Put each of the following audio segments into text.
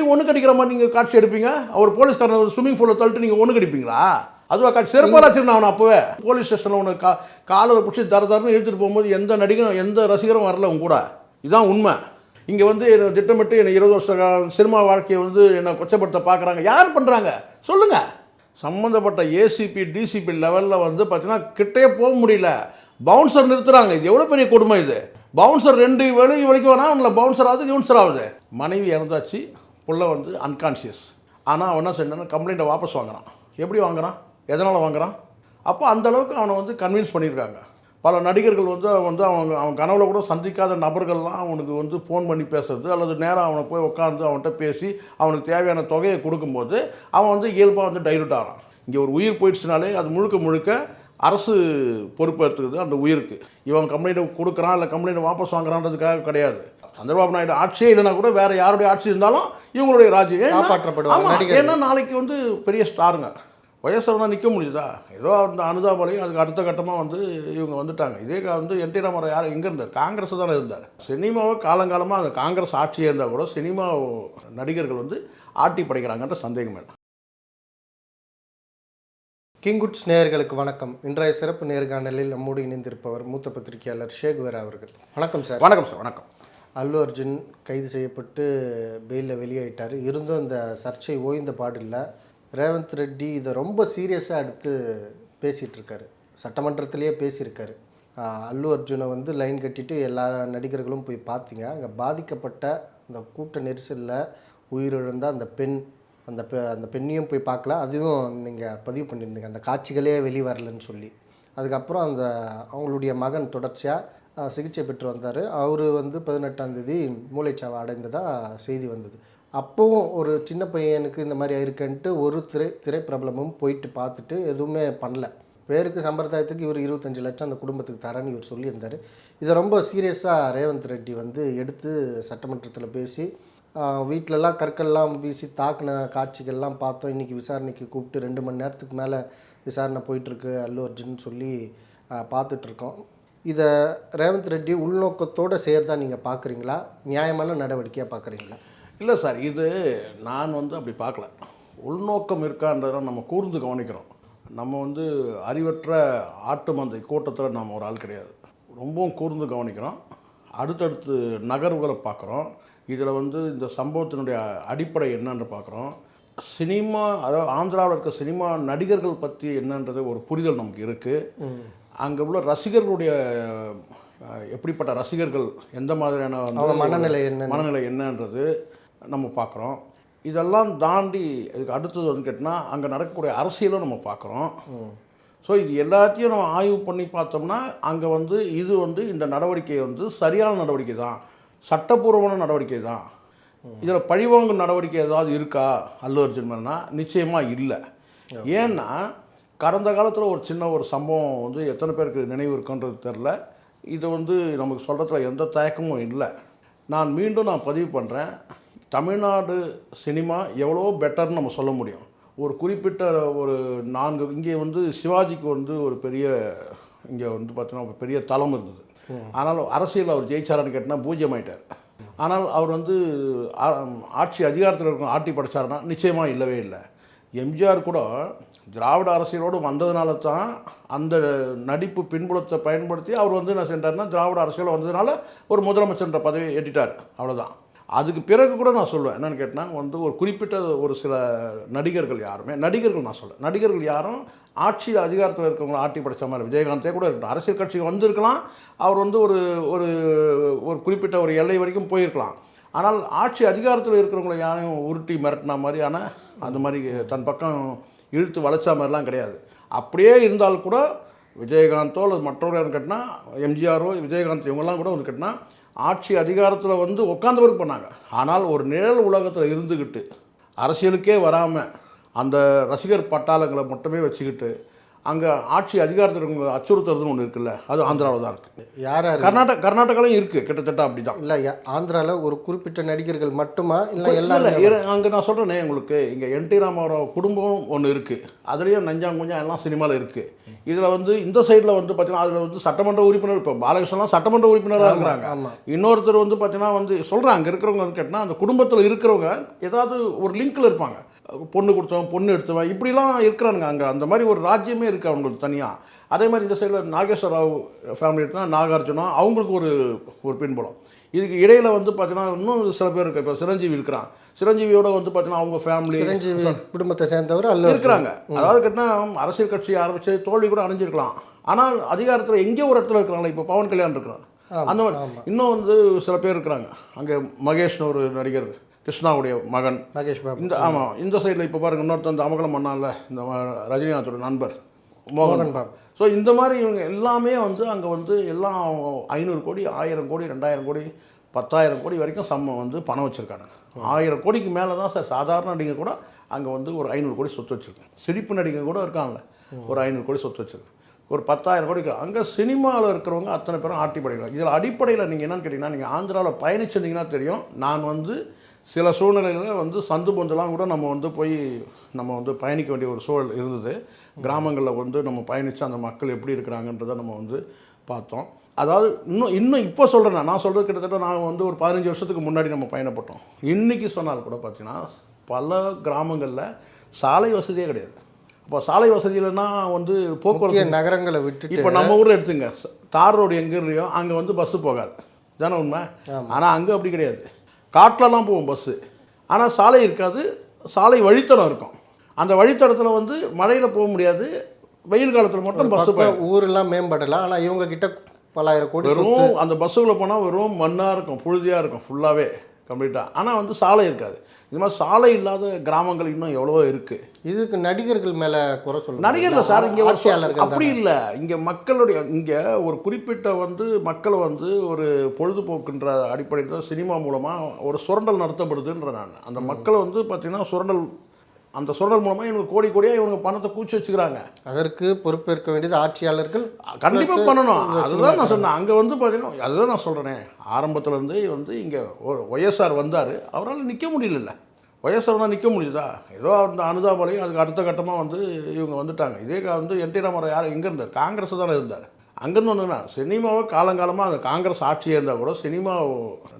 எப்படி ஒன்று கடிக்கிற மாதிரி நீங்கள் காட்சி எடுப்பீங்க? அவர் போலீஸ்காரன் ஸ்விம்மிங் பூலில் தள்ளிட்டு நீங்கள் ஒன்று கடிப்பீங்களா? அதுவா காட்சி செருப்பால் வச்சிருந்தேன் அவனை அப்போவே. போலீஸ் ஸ்டேஷனில் உனக்கு கா காலரை பிடிச்சி தர தரன்னு இழுத்துட்டு போகும்போது எந்த நடிகரும் எந்த ரசிகரும் வரல உன் கூட. இதுதான் உண்மை. இங்கே வந்து என்னை திட்டமிட்டு என்னை இருபது வருஷ கால சினிமா வாழ்க்கையை வந்து என்னை கொச்சப்படுத்த பார்க்குறாங்க யார் பண்ணுறாங்க சொல்லுங்கள் சம்மந்தப்பட்ட ஏசிபி டிசிபி லெவலில் வந்து பார்த்தீங்கன்னா கிட்டே போக முடியல. பவுன்சர் நிறுத்துறாங்க. இது எவ்வளோ பெரிய கொடுமை இது? பவுன்சர் ரெண்டு வேலை வலிக்கு வேணா அவங்கள பவுன்சர் ஆகுது யூன்சர் ஆகுது. மனைவி இறந்தாச்சு. புள்ள வந்து அன்கான்சியஸ் ஆனால் அவன் என்ன செஞ்சான் கம்ப்ளைண்ட்டை வாபஸ் வாங்குறான். எப்படி வாங்குறான்? எதனால் வாங்குறான்? அப்போ அந்த அளவுக்கு அவனை வந்து கன்வின்ஸ் பண்ணியிருக்காங்க பல நடிகர்கள் வந்து வந்து அவங்க அவன் கனவுல கூட சந்திக்காத நபர்கள்லாம் அவனுக்கு வந்து ஃபோன் பண்ணி பேசுறது அல்லது நேராக அவனை போய் உட்காந்து அவன்கிட்ட பேசி அவனுக்கு தேவையான தொகையை கொடுக்கும்போது அவன் வந்து இயல்பாக வந்து டைலூட் ஆகிறான் இங்கே ஒரு உயிர் போயிடுச்சுனாலே அது முழுக்க முழுக்க அரசு பொறுப்பேற்றுக்குது அந்த உயிருக்கு. இவன் கம்ப்ளைண்ட் கொடுக்குறான் இல்லை கம்ப்ளைண்ட் வாபஸ் வாங்குறான்றதுக்காக கிடையாது. சந்திரபாபு நாயுடு ஆட்சியே இல்லைனா கூட வேற யாருடைய ஆட்சி இருந்தாலும் இவங்களுடைய ராஜ்யம். காப்பாற்றப்படுவாங்க. ஏன்னா நாளைக்கு வந்து பெரிய ஸ்டாருங்க. வயசில் தான் நிற்க முடியுதா ஏதோ அந்த அனுதாபலையும் அதுக்கு அடுத்த கட்டமாக வந்து இவங்க வந்துட்டாங்க. இதே கா- வந்து என் டி ராமராவ் யார்? எங்கே இருந்தார். காங்கிரஸ் தானே இருந்தார். சினிமாவை காலங்காலமாக அந்த காங்கிரஸ் ஆட்சியே இருந்தால் கூட சினிமா நடிகர்கள் வந்து ஆட்டி படைக்கிறாங்கன்ற சந்தேகம் வேண்டாம். கிங்குட்ஸ் நேயர்களுக்கு வணக்கம். இன்றைய சிறப்பு நேர்காணலில் நம்மோடு இணைந்திருப்பவர் மூத்த பத்திரிகையாளர் ஷேகுவர் அவர்கள். வணக்கம் சார். வணக்கம் சார் வணக்கம். அல்லு அர்ஜுன் கைது செய்யப்பட்டு பெயிலில் வெளியாயிட்டார். இருந்தும் இந்த சர்ச்சை ஓய்ந்த பாடில்லை. ரேவந்த் ரெட்டி இதை ரொம்ப சீரியஸாக எடுத்து பேசிகிட்ருக்காரு சட்டமன்றத்திலேயே பேசியிருக்காரு. அல்லு அர்ஜுனை வந்து லைன் கட்டிட்டு எல்லா நடிகர்களும் போய் பார்த்தீங்க அங்கே பாதிக்கப்பட்ட அந்த கூட்ட நெரிசலில் உயிரிழந்த அந்த பெண் அந்த பெ அந்த பெண்ணையும் போய் பார்க்கல அதுவும் நீங்கள் பதிவு பண்ணியிருந்தீங்க. அந்த காட்சிகளே வெளிவரலன்னு சொல்லி. அதுக்கப்புறம் அந்த அவங்களுடைய மகன் தொடர்ச்சியாக சிகிச்சை பெற்று வந்தார். அவர் வந்து பதினெட்டாம் தேதி மூளைச்சாவை அடைந்ததாக செய்தி வந்தது. அப்போவும் ஒரு சின்ன பையனுக்கு இந்த மாதிரி இருக்குன்ட்டு ஒரு திரை திரைப்பிரபலமும் போயிட்டு பார்த்துட்டு எதுவுமே பண்ணல. பேருக்கு சம்பிரதாயத்துக்கு இவர் இருபத்தஞ்சு லட்சம் அந்த குடும்பத்துக்கு தரேன்னு இவர் சொல்லியிருந்தார். இதை ரொம்ப சீரியஸாக ரேவந்த் ரெட்டி வந்து எடுத்து சட்டமன்றத்தில் பேசி வீட்டிலலாம் கற்கள்லாம் வீசி தாக்குன காட்சிகள்லாம் பார்த்தோம். இன்றைக்கி விசாரணைக்கு கூப்பிட்டு ரெண்டு மணி நேரத்துக்கு மேலே விசாரணை போயிட்டுருக்கு அல்லு அர்ஜுன் சொல்லி பார்த்துட்ருக்கோம் இதை ரேவந்த் ரெட்டி உள்நோக்கத்தோடு செய்கிறதா நீங்கள் பார்க்குறீங்களா நியாயமான நடவடிக்கையாக பார்க்குறீங்களா இல்லை சார் இது நான் வந்து அப்படி பார்க்கல உள்நோக்கம் இருக்கான்றதை நம்ம கூர்ந்து கவனிக்கிறோம். நம்ம வந்து அறிவற்ற ஆட்டு மந்தை கூட்டத்தில் நம்ம ஒரு ஆள் கிடையாது. ரொம்பவும் கூர்ந்து கவனிக்கிறோம். அடுத்தடுத்து நகர்வுகளை பார்க்குறோம் இதில் வந்து இந்த சம்பவத்தினுடைய அடிப்படை என்னன்னு பார்க்குறோம் சினிமா அதாவது ஆந்திராவில் இருக்க சினிமா நடிகர்கள் பற்றி என்னன்றது ஒரு புரிதல் நமக்கு இருக்குது அங்கே உள்ள ரசிகர்களுடைய எப்படிப்பட்ட ரசிகர்கள் எந்த மாதிரியான மனநிலை என்ன மனநிலை என்னன்றது நம்ம பார்க்குறோம் இதெல்லாம் தாண்டி இதுக்கு அடுத்தது வந்து கேட்டால் அங்கே நடக்கக்கூடிய அரசியலும் நம்ம பார்க்குறோம் ஸோ இது எல்லாத்தையும் நம்ம ஆய்வு பண்ணி பார்த்தோம்னா அங்கே வந்து இது வந்து இந்த நடவடிக்கை வந்து சரியான நடவடிக்கை தான். சட்டப்பூர்வமான நடவடிக்கை தான். இதில் பழிவாங்கும் நடவடிக்கை ஏதாவது இருக்கா அல்லு அர்ஜுன் நிச்சயமாக இல்லை. ஏன்னா கடந்த காலத்தில் ஒரு சின்ன ஒரு சம்பவம் வந்து எத்தனை பேருக்கு நினைவு இருக்குன்றது தெரில இது வந்து நமக்கு சொல்கிறதுல எந்த தயக்கமும் இல்லை. நான் மீண்டும் நான் பதிவு பண்ணுறேன் தமிழ்நாடு சினிமா எவ்வளோ பெட்டர்னு நம்ம சொல்ல முடியும். ஒரு குறிப்பிட்ட ஒரு நான்கு இங்கே வந்து சிவாஜிக்கு வந்து ஒரு பெரிய இங்கே வந்து பார்த்தீங்கன்னா ஒரு பெரிய தளம் இருந்தது. ஆனால் அரசியல் அவர் ஜெயிச்சாரான்னு கேட்டால் பூஜ்யமாயிட்டார் ஆனால் அவர் வந்து ஆட்சி அதிகாரத்தில் இருக்கும் ஆட்டி படைச்சாருன்னா நிச்சயமாக இல்லவே இல்லை. எம்ஜிஆர் கூட திராவிட அரசியலோடு வந்ததுனால தான் அந்த நடிப்பு பின்புலத்தை பயன்படுத்தி அவர் வந்து என்ன செஞ்சார்னா திராவிட அரசியல் வந்ததுனால ஒரு முதலமைச்சர்ன்ற பதவியை ஏற்றிட்டார். அவ்வளோதான் அதுக்கு பிறகு கூட நான் சொல்லுவேன் என்னென்னு கேட்டால் வந்து ஒரு குறிப்பிட்ட ஒரு சில நடிகர்கள் யாருமே நடிகர்கள் நான் சொல்ல நடிகர்கள் யாரும் ஆட்சி அதிகாரத்தில் இருக்கிறவங்கள ஆட்டி படைச்ச மாதிரி விஜயகாந்தே கூட இருக்கணும் அரசியல் கட்சிக்கு வந்திருக்கலாம். அவர் வந்து ஒரு ஒரு ஒரு குறிப்பிட்ட ஒரு எல்லை வரைக்கும் போயிருக்கலாம். ஆனால் ஆட்சி அதிகாரத்தில் இருக்கிறவங்கள யாரையும் உருட்டி மிரட்டின மாதிரியான அந்த மாதிரி தன் பக்கம் இழுத்து வளைச்சா மாதிரிலாம் கிடையாது. அப்படியே இருந்தால் கூட விஜயகாந்தோ அல்லது மற்றவர்கள் யாரும் கட்டினா எம்ஜிஆரோ விஜயகாந்த் இவங்கெல்லாம் கூட வந்து கட்டினா ஆட்சி அதிகாரத்தில் வந்து உட்காந்தவருக்கு பண்ணாங்க. ஆனால் ஒரு நிழல் உலகத்தில் இருந்துக்கிட்டு அரசியலுக்கே வராமல் அந்த ரசிகர் பட்டாளங்களை மட்டுமே வச்சுக்கிட்டு அங்கே ஆட்சி அதிகாரத்தில் இருக்கவங்க அச்சுறுத்துறதுன்னு ஒன்று இருக்குல்ல அது ஆந்திராவில் தான் இருக்குது யார் கர்நாடக கர்நாடகாலையும் இருக்குது கிட்டத்தட்ட அப்படி தான் இல்லை ஆந்திராவில் ஒரு குறிப்பிட்ட நடிகர்கள் மட்டுமா? இல்லை எல்லாரும் அங்கே நான் சொல்கிறேனே உங்களுக்கு. இங்கே என் டி ராமாராவ் குடும்பம் ஒன்று இருக்குது அதுலேயும் நஞ்சாங்குஞ்சம் எல்லாம் சினிமாவில் இருக்குது இதில் வந்து இந்த சைடில் வந்து பார்த்தீங்கன்னா அதில் வந்து சட்டமன்ற உறுப்பினர் இப்போ பாலகிருஷ்ணன்லாம் சட்டமன்ற உறுப்பினராக இருக்கிறாங்க. இன்னொருத்தர் வந்து பார்த்தீங்கன்னா வந்து சொல்கிறாங்க அங்கே இருக்கிறவங்க வந்து கேட்டால் அந்த குடும்பத்தில் இருக்கிறவங்க ஏதாவது ஒரு லிங்க்கில் இருப்பாங்க. பொண்ணு கொடுத்தவன் பொண்ணு எடுத்தவன் இப்படிலாம் இருக்கிறானுங்க அங்கே. அந்த மாதிரி ஒரு ராஜ்யமே இருக்குது அவங்களுக்கு தனியாக அதே மாதிரி இந்த சைடில் நாகேஸ்வர ராவ் ஃபேமிலி எடுத்தா நாகார்ஜுனா அவங்களுக்கு ஒரு ஒரு பின்புலம். இதுக்கு இடையில வந்து பார்த்தீங்கன்னா இன்னும் சில பேர் இருக்கு இப்போ சிரஞ்சீவி இருக்கிறான். சிரஞ்சீவியோட வந்து பார்த்தீங்கன்னா அவங்க ஃபேமிலி சிரஞ்சீவி குடும்பத்தை சேர்ந்தவர் அல்ல. இருக்கிறாங்க. அதாவது கேட்டால் அரசியல் கட்சி ஆரம்பிச்சு தோல்வி கூட அடைஞ்சிருக்கலாம். ஆனால் அதிகாரத்தில் எங்கேயோ ஒரு இடத்துல இருக்கிறாங்களா இப்போ பவன் கல்யாண் இருக்கிறான். அந்த மாதிரி இன்னும் வந்து சில பேர் இருக்கிறாங்க. அங்கே மகேஷ்னு ஒரு நடிகர் கிருஷ்ணாவுடைய மகன். மகேஷ் பாபு. இந்த ஆமாம் இந்த சைடில் இப்போ பாருங்க இன்னொருத்தர் இந்த அமகலம் பண்ணான்ல இந்த ரஜினிகாந்தோட நண்பர் மோகன். பாபு. ஸோ இந்த மாதிரி இவங்க எல்லாமே வந்து அங்கே வந்து எல்லாம் ஐநூறு கோடி ஆயிரம் கோடி ரெண்டாயிரம் கோடி பத்தாயிரம் கோடி வரைக்கும் சம்ம வந்து பணம் வச்சுருக்காங்க. ஆயிரம் கோடிக்கு மேலே தான் சார் சாதாரண நடிகர் கூட அங்கே வந்து ஒரு ஐநூறு கோடி சொத்து வச்சுருக்கேன் சிரிப்பு நடிகர் கூட இருக்காங்கல்ல ஒரு ஐநூறு கோடி சொத்து வச்சுருக்கேன் ஒரு பத்தாயிரம் கோடி இருக்கு. அங்கே சினிமாவில் இருக்கிறவங்க அத்தனை பேரும் ஆட்டி படைக்கிறாங்க இதில் அடிப்படையில் நீங்கள் என்னன்னு கேட்டிங்கன்னா நீங்கள் ஆந்திராவில் பயணிச்சிருந்தீங்கன்னா தெரியும் நான் வந்து சில சூழ்நிலையில் வந்து சந்து பொந்தெல்லாம் கூட நம்ம வந்து போய் நம்ம வந்து பயணிக்க வேண்டிய ஒரு சூழல் இருந்தது. கிராமங்களில் வந்து நம்ம பயணித்து அந்த மக்கள் எப்படி இருக்கிறாங்கன்றதை நம்ம வந்து பார்த்தோம். அதாவது இன்னும் இன்னும் இப்போ சொல்கிறேன் நான் சொல்கிறது கிட்டத்தட்ட நான் வந்து ஒரு பதினஞ்சு வருஷத்துக்கு முன்னாடி நம்ம பயணப்பட்டோம். இன்றைக்கி சொன்னால் கூட பார்த்தீங்கன்னா பல கிராமங்களில் சாலை வசதியே கிடையாது. அப்போ சாலை வசதி இல்லைன்னா வந்து போக்குவரத்து நகரங்களை விட்டுட்டு இப்போ நம்ம ஊரில் எடுத்துங்க. தார் ரோடு எங்கே இல்லையோ அங்கே வந்து பஸ்ஸு போகாது. தானே உண்மை? ஆனால் அங்கே அப்படி கிடையாது. காட்டிலலாம் போகும் பஸ்ஸு ஆனால் சாலை இருக்காது. சாலை வழித்தடம் இருக்கும். அந்த வழித்தடத்தில் வந்து மழையில் போக முடியாது. வெயில் காலத்தில் மட்டும் பக்கம் ஊரெல்லாம் மேம்படலாம். ஆனால் இவங்க கிட்ட பலாயிரம் கோடி. வெறும் அந்த பஸ்ஸுக்குள்ளே போனால் வெறும் மண்ணாக இருக்கும் புழுதியாக இருக்கும் ஃபுல்லாகவே கம்ப்ளீட்டாக ஆனால் வந்து சாலை இருக்காது. இது மாதிரி சாலை இல்லாத கிராமங்கள் இன்னும் எவ்வளவோ இருக்குது இதுக்கு நடிகர்கள் மேல குறை சொல்லுங்க. நடிகர்ல சார் இங்கே ஆட்சியாளர்கள் அப்படி இல்லை. இங்கே மக்களுடைய இங்கே ஒரு குறிப்பிட்ட வந்து மக்களை வந்து ஒரு பொழுதுபோக்குன்ற அடிப்படையில் தான் சினிமா மூலமாக ஒரு சுரண்டல் நடத்தப்படுதுன்ற நான். அந்த மக்களை வந்து பார்த்தீங்கன்னா சுரண்டல் அந்த சுரண்டல் மூலமாக இவங்க கோடி கோடியாக இவங்க பணத்தை கூச்சி வச்சுக்கிறாங்க. அதற்கு பொறுப்பேற்க வேண்டியது ஆட்சியாளர்கள் கண்டிப்பாக பண்ணணும். அதுதான் நான் சொன்னேன். அங்கே வந்து பார்த்தீங்கன்னா அதுதான் நான் சொல்கிறேனே ஆரம்பத்துலேருந்தே வந்து இங்கே ஒய்எஸ்ஆர் வந்தார். அவரால் நிற்க முடியல ஒய்எஸ்ஆர் தான் நிற்க முடியுதா ஏதோ அந்த அனுதாபலையும் அதுக்கு அடுத்த கட்டமாக வந்து இவங்க வந்துட்டாங்க. இதே கா- வந்து என் டி ராமராவ் யார்? எங்கே இருந்தார். காங்கிரஸ் தானே இருந்தார். அங்கேருந்து ஒன்றுனா சினிமாவை காலங்காலமாக அந்த காங்கிரஸ் ஆட்சியே இருந்தால் கூட சினிமா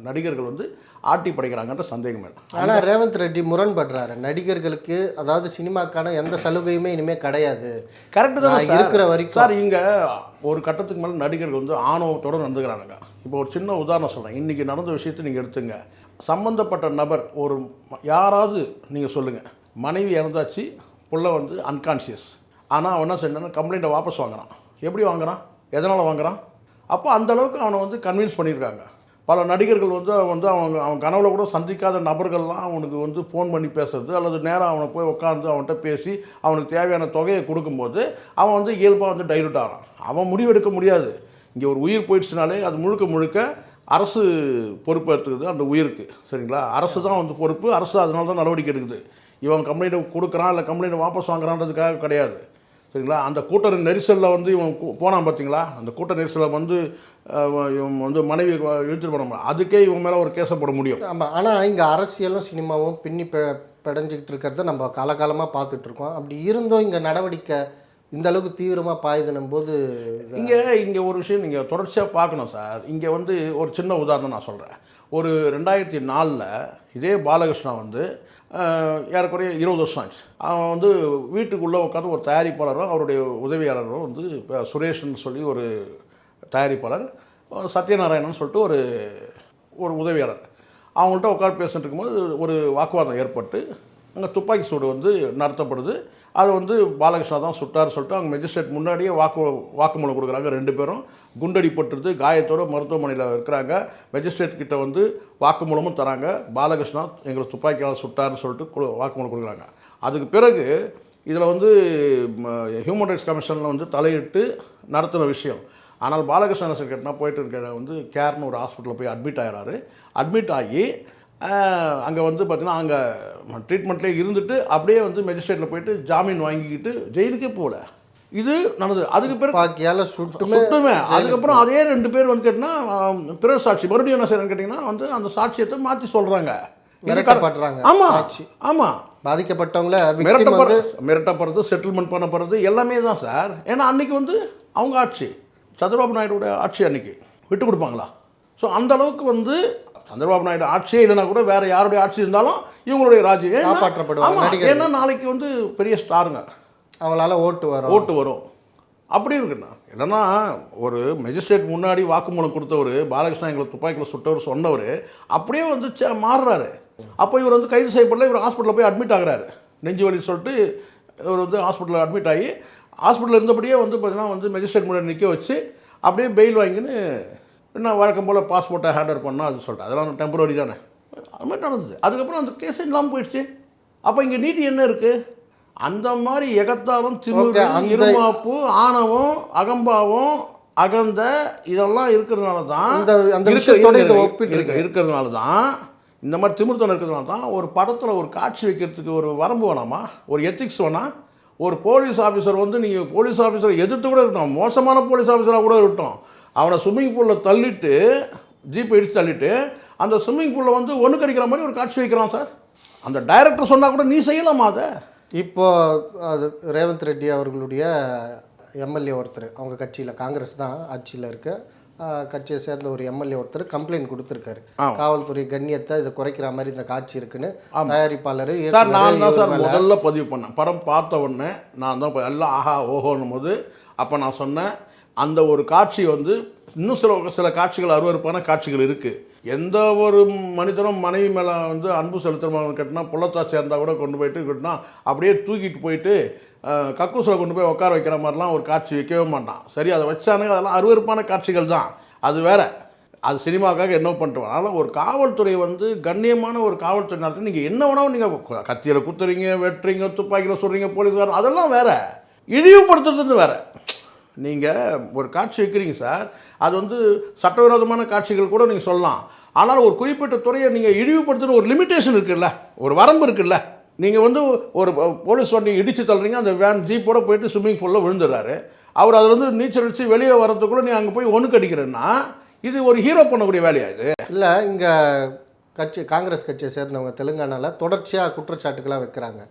நடிகர்கள் வந்து ஆட்டி படைக்கிறாங்கன்ற சந்தேகம் வேண்டாம் ஆனா ரேவந்த் ரெட்டி முரண்படுறாரு. நடிகர்களுக்கு அதாவது சினிமாக்கான எந்த சலுகையுமே இனிமே கிடையாது. கரெக்டு தான். இருக்கிற வரைக்கும். சார் இங்கே ஒரு கட்டத்துக்கு மேலே நடிகர்கள் வந்து ஆணவத்தோடு நடந்துக்கிறானுங்க. இப்போ ஒரு சின்ன உதாரணம் சொல்கிறேன் இன்றைக்கி நடந்த விஷயத்தை நீங்கள் எடுத்துங்க. சம்மந்தப்பட்ட நபர் ஒரு யாராவது நீங்கள் சொல்லுங்கள் மனைவி இறந்தாச்சு புள்ள வந்து அன்கான்சியஸ் ஆனால் அவன் என்ன செய்யணும் கம்ப்ளைண்ட்டை வாபஸ் வாங்குறான். எப்படி வாங்குறான்? எதனால் வாங்குறான்? அப்போ அந்த அளவுக்கு அவனை வந்து கன்வின்ஸ் பண்ணியிருக்காங்க. பல நடிகர்கள் வந்து அவன் வந்து அவங்க அவன் கனவுல கூட சந்திக்காத நபர்கள்லாம் அவனுக்கு வந்து ஃபோன் பண்ணி பேசுறது அல்லது நேராக அவனை போய் உட்காந்து அவன்கிட்ட பேசி அவனுக்கு தேவையான தொகையை கொடுக்கும்போது அவன் வந்து இயல்பாக வந்து டைலூட் ஆகிறான் அவன் முடிவெடுக்க முடியாது. இங்கே ஒரு உயிர் போயிடுச்சுனாலே அது முழுக்க முழுக்க அரசு பொறுப்பேற்றுக்குது அந்த உயிருக்கு. சரிங்களா? அரசு தான் வந்து பொறுப்பு அரசு அதனால தான் நடவடிக்கை எடுக்குது. இவன் கம்ப்ளைண்ட்டை கொடுக்குறான் இல்லை கம்ப்ளைண்ட்டை வாபஸ் வாங்குறான்றதுக்காக கிடையாது. சரிங்களா? அந்த கூட்ட நெரிசலில் வந்து இவன் போனான் பார்த்தீங்களா அந்த கூட்ட நெரிசலில் வந்து இவன் வந்து மனைவி இழுத்துட்டு போன அதுக்கே இவன் மேலே ஒரு கேஸை போட முடியும். ஆமா. ஆனா இங்க அரசியலும் சினிமாவும் பின்னி பெ பிடைஞ்சிக்கிட்டு இருக்கிறத நம்ம காலகாலமா பார்த்துட்டு இருக்கோம். அப்படி இருந்தும் இங்க நடவடிக்கை இந்த அளவுக்கு தீவிரமா பாயுதுன்னும் போது இங்கே இங்கே ஒரு விஷயம் நீங்கள் தொடர்ச்சியாக பார்க்கணும் சார். இங்கே வந்து ஒரு சின்ன உதாரணம் நான் சொல்கிறேன் ஒரு ரெண்டாயிரத்தி நாலில் இதே பாலகிருஷ்ணா வந்து ஏறக்குறைய இருபது வருஷம் ஆச்சு. அவன் வந்து வீட்டுக்குள்ளே உட்காந்து ஒரு தயாரிப்பாளரும் அவருடைய உதவியாளரும் வந்து இப்போ சுரேஷ்னு சொல்லி ஒரு தயாரிப்பாளர் சத்யநாராயணன் சொல்லிட்டு ஒரு ஒரு உதவியாளர். அவங்கள்ட்ட உட்காந்து பேசிட்டு இருக்கும்போது ஒரு வாக்குவாதம் ஏற்பட்டு அங்கே துப்பாக்கி சூடு வந்து நடத்தப்படுது. அது வந்து பாலகிருஷ்ணா தான் சுட்டார் சொல்லிட்டு அவங்க மெஜிஸ்ட்ரேட் முன்னாடியே வாக்கு வாக்குமூலம் கொடுக்குறாங்க ரெண்டு பேரும். குண்டடிப்பட்டுருது காயத்தோடு மருத்துவமனையில் இருக்கிறாங்க. மெஜிஸ்ட்ரேட் கிட்ட வந்து வாக்குமூலமும் தராங்க. பாலகிருஷ்ணா எங்களை துப்பாக்கியால் சுட்டார்னு சொல்லிட்டு வாக்குமூலம் கொடுக்குறாங்க. அதுக்கு பிறகு இதில் வந்து ஹியூமன் ரைட்ஸ் கமிஷனில் வந்து தலையிட்டு நடத்தின விஷயம். ஆனால் பாலகிருஷ்ணன் சார் கேட்டால் போயிட்டு இருக்க வந்து கேர்னு ஒரு ஹாஸ்பிட்டலில் போய் அட்மிட் ஆகிறாரு அட்மிட் ஆகி அங்கே வந்து பார்த்தீங்கன்னா அங்கே ட்ரீட்மெண்ட்லேயே இருந்துட்டு அப்படியே வந்து மெஜிஸ்ட்ரேட்டில் போயிட்டு ஜாமீன் வாங்கிக்கிட்டு ஜெயிலுக்கே போகல. இது நடந்தது. அதுக்கு பிறகு துப்பாக்கியால சுட்டுமே சுட்டுமே. அதுக்கப்புறம் அதே ரெண்டு பேர் வந்து கேட்டிங்கன்னா பிற சாட்சி. மறுபடியும் என்ன செய்யறேன்னு கேட்டிங்கன்னா வந்து அந்த சாட்சியத்தை மாற்றி சொல்கிறாங்க மிரட்டப்படுறாங்க ஆமாம் சாட்சி. ஆமாம் பாதிக்கப்பட்டவங்கள மிரட்டப்படுறது மிரட்டப்படுறது செட்டில்மெண்ட் பண்ணப்படுறது எல்லாமே தான் சார். ஏன்னா அன்னைக்கு வந்து அவங்க ஆட்சி சந்திரபாபு நாயுடுடைய ஆட்சி அன்னைக்கு. விட்டு கொடுப்பாங்களா? ஸோ அந்த அளவுக்கு வந்து சந்திரபாபு நாயுடு ஆட்சியே இல்லைனா கூட வேற யாருடைய ஆட்சி இருந்தாலும் இவங்களுடைய ராஜ்யம். காப்பாற்றப்படுவாங்க. ஏன்னா நாளைக்கு வந்து பெரிய ஸ்டாருங்க. அவங்களால ஓட்டு வரும். ஓட்டு வரும். அப்படி இருக்குண்ணா. இல்லைன்னா ஒரு மெஜிஸ்ட்ரேட் முன்னாடி வாக்குமூலம் கொடுத்தவர் பாலகிருஷ்ணா எங்களை துப்பாக்கியில் சுட்டவர் சொன்னவர் அப்படியே வந்து சே- மாறுறாரு. அப்போ இவர் வந்து கைது செய்யப்படல இவர் ஹாஸ்பிட்டலில் போய் அட்மிட் ஆகுறாரு. நெஞ்சு வலி சொல்லிட்டு இவர் வந்து ஹாஸ்பிட்டலில் அட்மிட் ஆகி ஹாஸ்பிட்டலில் இருந்தபடியே வந்து பார்த்தீங்கன்னா வந்து மெஜிஸ்ட்ரேட் முன்னாடி நிற்க வச்சு அப்படியே பெயில் வாங்கின்னு என்ன வழக்கம் போல் பாஸ்போர்ட்டை ஹேண்டர் பண்ணால் அது சொல்லிட்டு அதெல்லாம் டெம்பரரி தானே. அது மாதிரி நடந்தது. அதுக்கப்புறம் அந்த கேஸ் இல்லாமல் போயிடுச்சு. அப்போ இங்கே நீதி என்ன இருக்குது அந்த மாதிரி எகத்தாலும் அந்த- இருமாப்பு ஆணவம் அகம்பாவம் அகந்த இதெல்லாம் இருக்கிறதுனால தான் அந்த- இருக்கிறதுனால தான் இந்த மாதிரி திமிர்த்தனம் இருக்கிறதுனால தான் ஒரு படத்தில் ஒரு காட்சி வைக்கிறதுக்கு ஒரு வரம்பு வேணாமா? ஒரு எத்திக்ஸ் வேணாம் ஒரு போலீஸ் ஆஃபீஸர் வந்து நீங்கள் போலீஸ் ஆஃபீஸரை எதிர்த்து கூட இருக்கட்டும் மோசமான போலீஸ் ஆஃபீஸராக கூட இருக்கட்டும். அவனை ஸ்விம்மிங் பூலில் தள்ளிட்டு ஜீப்பை இடித்து தள்ளிட்டு அந்த ஸ்விம்மிங் பூலில் வந்து ஒன்று கடிக்கிற மாதிரி ஒரு காட்சி வைக்கிறான் சார். அந்த டைரக்டர் சொன்னால் கூட நீ செய்யலாமா அதை? இப்போ அது ரேவந்த் ரெட்டி அவர்களுடைய எம்எல்ஏ ஒருத்தர் அவங்க கட்சியில் காங்கிரஸ் தான் ஆட்சியில் இருக்க. கட்சியை சேர்ந்த ஒரு எம்எல்ஏ ஒருத்தர் கம்ப்ளைண்ட் கொடுத்துருக்காரு. காவல்துறை கண்ணியத்தை இதை குறைக்கிற மாதிரி இந்த காட்சி இருக்குன்னு தயாரிப்பாளர் சார் நான் தான் சார் முதல்ல பதிவு பண்ணேன். படம் பார்த்த உடனே நான் தான் எல்லாம் ஆஹா ஓஹோன்னும் போது அப்போ நான் சொன்னேன் அந்த ஒரு காட்சி வந்து இன்னும் சில சில காட்சிகள் அருவருப்பான காட்சிகள் இருக்குது எந்த ஒரு மனிதனும் மனைவி மேலே வந்து அன்பு செலுத்துறவங்க கட்டினா புள்ளத்தாச்சி இருந்தால் கூட கொண்டு போயிட்டு கட்டினா அப்படியே தூக்கிட்டு போயிட்டு கக்கூசில் கொண்டு போய் உட்கார வைக்கிற மாதிரிலாம் ஒரு காட்சி வைக்கவே மாட்டான். சரி அதை வச்சானுங்க அதெல்லாம் அருவருப்பான காட்சிகள் தான். அது வேற. அது சினிமாக்காக என்ன பண்ணிட்டு அதனால் ஒரு காவல்துறை வந்து கண்ணியமான ஒரு காவல்துறை நடத்தி நீங்கள் என்ன வேணாலும் நீங்கள் கத்தியில் குத்துறீங்க வெட்டுறீங்க துப்பாக்கியில் சொல்கிறீங்க போலீஸ்காரன் அதெல்லாம் வேறு. இழிவுபடுத்துறது வேற. நீங்கள் ஒரு காட்சி வைக்கிறீங்க சார் அது வந்து சட்டவிரோதமான காட்சிகள் கூட நீங்கள் சொல்லலாம். ஆனால் ஒரு குறிப்பிட்ட துறையை நீங்கள் இழிவுபடுத்துன ஒரு லிமிட்டேஷன் இருக்குல்ல ஒரு வரம்பு இருக்குல்ல நீங்கள் வந்து ஒரு போலீஸ் வண்டி இடித்து தள்ளுறீங்க அந்த வேன் ஜீப்போட போயிட்டு ஸ்விம்மிங் பூலில் விழுந்துடுறாரு. அவர் அதில் வந்து நீச்சல் அடித்து வெளியே வரதுக்குள்ளே நீ அங்கே போய் ஒன்று கடிக்கிறேன்னா இது ஒரு ஹீரோ பண்ணக்கூடிய வேலையா இது? இல்லை இங்கே கட்சி காங்கிரஸ் கட்சியை சேர்ந்தவங்க தெலுங்கானாவில் தொடர்ச்சியாக குற்றச்சாட்டுக்கெல்லாம் வைக்கிறாங்க.